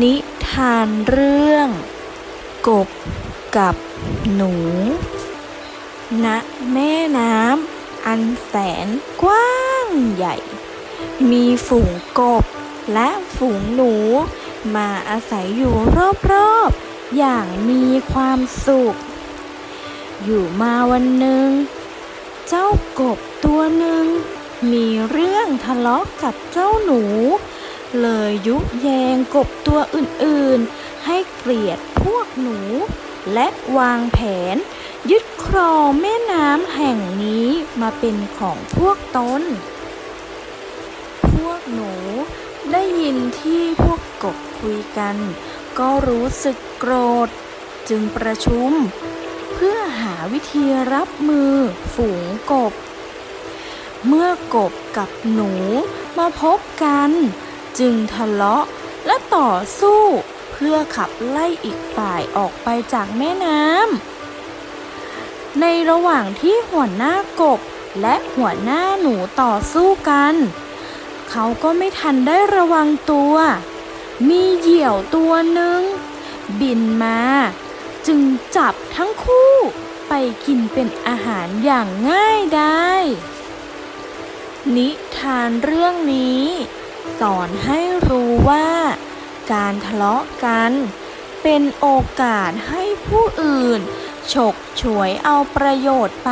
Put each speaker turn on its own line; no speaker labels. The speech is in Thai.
นิทานเรื่อง กบกับหนู ณ แม่น้ำอันแสนกว้างใหญ่ มีฝูงกบและฝูงหนู มาอาศัยอยู่รอบๆ อย่างมีความสุข อยู่มาวันหนึ่ง เจ้ากบตัวหนึ่งมีเรื่องทะเลาะกับเจ้าหนู เลยยุแยงกบตัวอื่นๆ ให้เกลียดพวกหนู และวางแผน ยึดครองแม่น้ำแห่งนี้มาเป็นของพวกตน พวกหนูได้ยินที่พวกกบคุยกัน ก็รู้สึกโกรธ จึงประชุม เพื่อหาวิธีรับมือฝูงกบ เมื่อกบกับหนูมาพบกัน จึงทะเลาะและต่อสู้เพื่อขับไล่อีกฝ่ายออกไปจากแม่น้ำ ในระหว่างที่หัวหน้ากบและหัวหน้าหนูต่อสู้กัน เขาก็ไม่ทันได้ระวังตัว มีเหยี่ยวตัวหนึ่ง บินมา จึงจับทั้งคู่ไปกินเป็นอาหารอย่างง่ายได้ นิทานเรื่องนี้ สอนให้รู้ว่า การทะเลาะกัน เป็นโอกาสให้ผู้อื่น ฉกฉวยเอาประโยชน์ไป